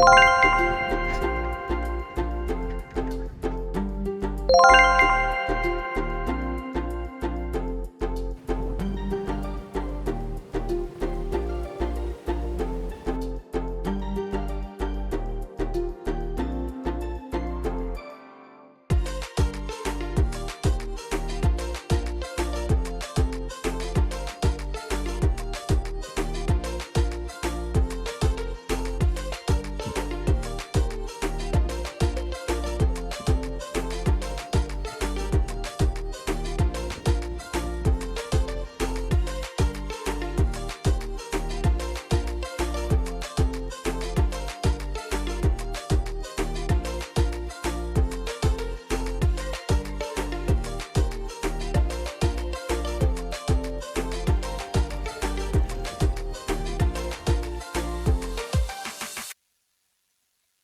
you.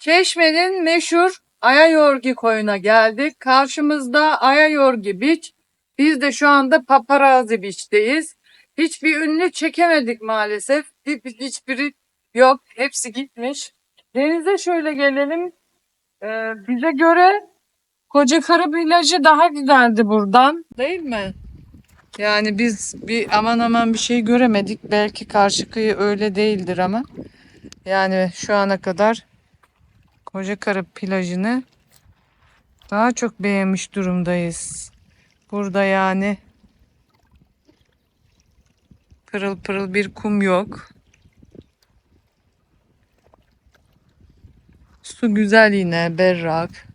Çeşme'nin meşhur Ayayorgi koyuna geldik. Karşımızda Ayayorgi Beach. Biz de şu anda Paparazzi Beach'teyiz. Hiçbir ünlü çekemedik maalesef. Hiç- Hiçbiri yok. Hepsi gitmiş. Denize şöyle gelelim. Ee, bize göre Kocakarı plajı daha güzeldi buradan. Değil mi? Yani biz bir aman aman bir şey göremedik. Belki karşı kıyı öyle değildir ama. Yani şu ana kadar Kocakarı plajını daha çok beğenmiş durumdayız. Burada yani pırıl pırıl bir kum yok. Su güzel yine berrak.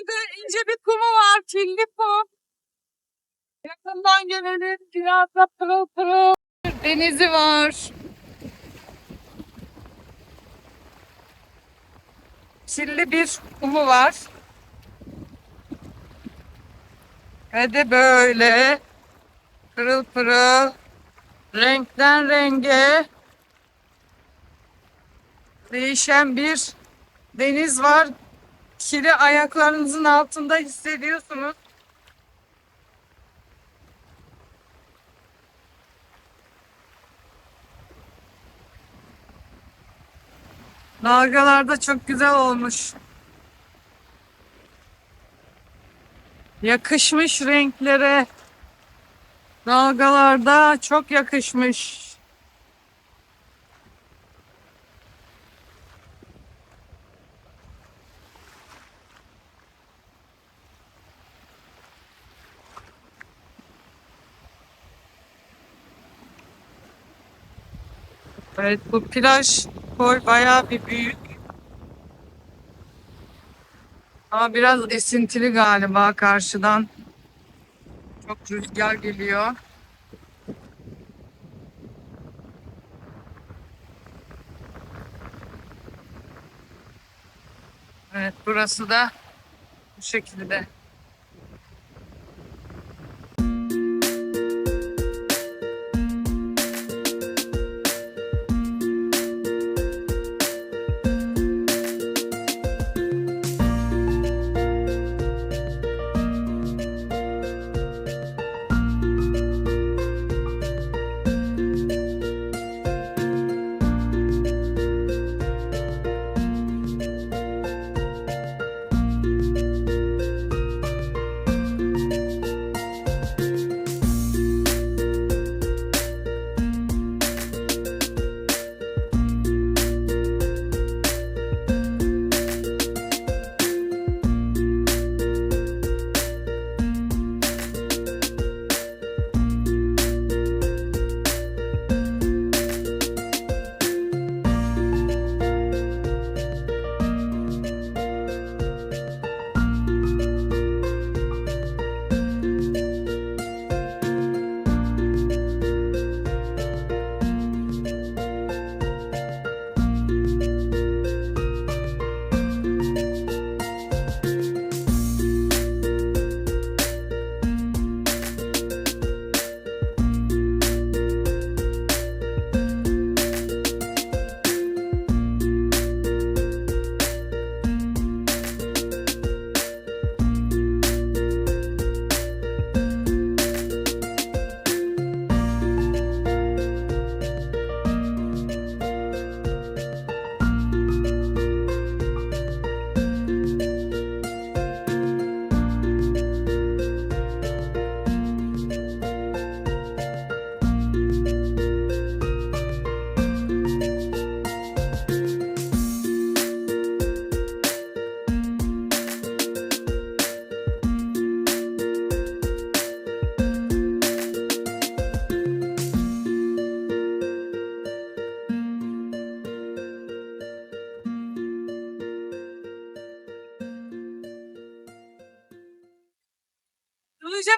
Çok güzel ince bir kumu var. Kirli kum. Yakından gelelim. Biraz da pırıl pırıl. Denizi var. Çilli bir kumu var. Ve de böyle pırıl pırıl renkten renge değişen bir deniz var. Kiri ayaklarınızın altında hissediyorsunuz. Dalgalar da çok güzel olmuş. Yakışmış renklere. Dalgalarda çok yakışmış. Evet bu plaj koy bayağı bir büyük. Ama biraz esintili galiba karşıdan. Çok rüzgar geliyor. Evet burası da bu şekilde.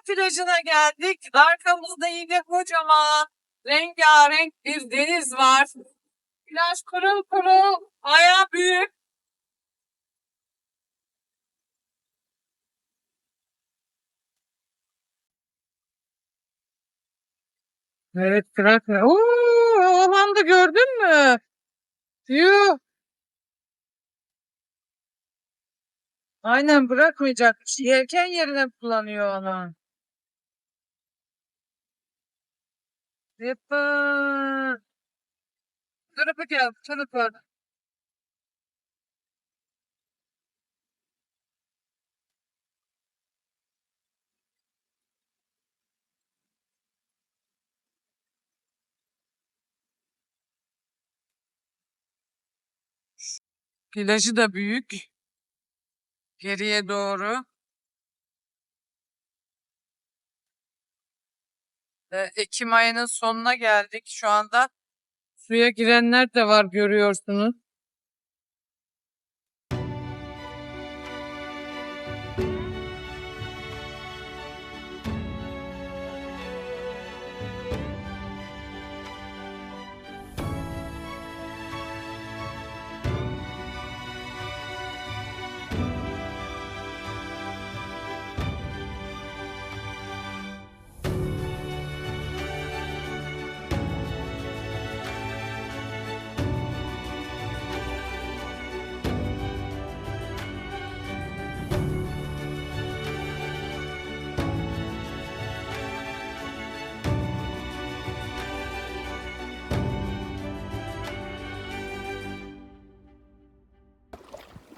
Plajına geldik. Arkamızda yine kocaman rengarenk bir deniz var. Plaj pırıl pırıl, aya büyük. Evet bırak. Oo, oğlan da gördün mü? Yuh. Aynen bırakmayacakmış. Yelken yerine kullanıyor onu. Yapın. Tarafa gel, tarafa. Plajı da büyük. Geriye doğru. Ee, Ekim ayının sonuna geldik şu anda. Suya girenler de var görüyorsunuz.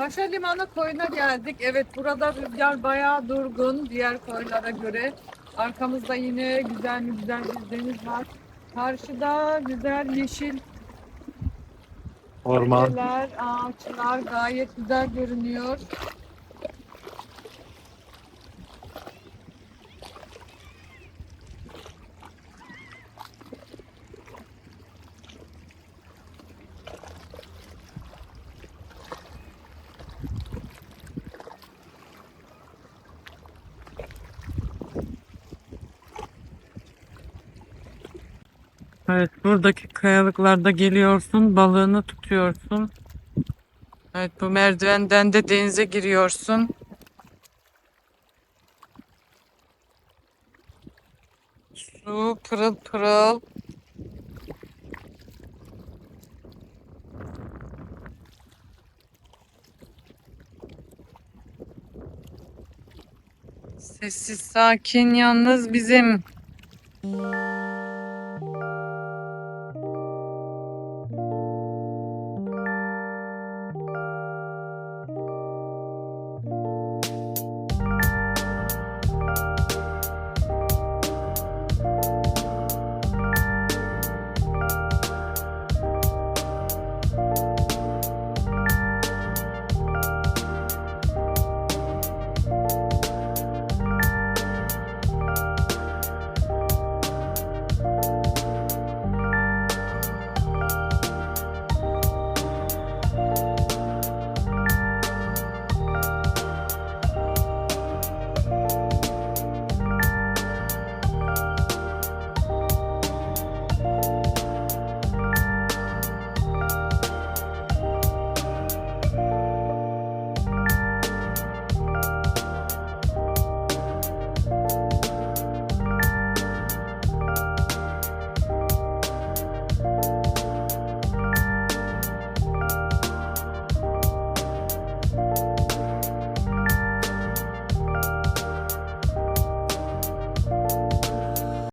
Paşa Limanı koyuna geldik. Evet burada rüzgar bayağı durgun diğer koylara göre. Arkamızda yine güzel mi güzel bir deniz var. Karşıda güzel yeşil Orman. Ağaçlar gayet güzel görünüyor. Evet buradaki kayalıklarda geliyorsun balığını tutuyorsun. Evet bu merdivenden de denize giriyorsun. Su pırıl pırıl. Sessiz sakin yalnız bizim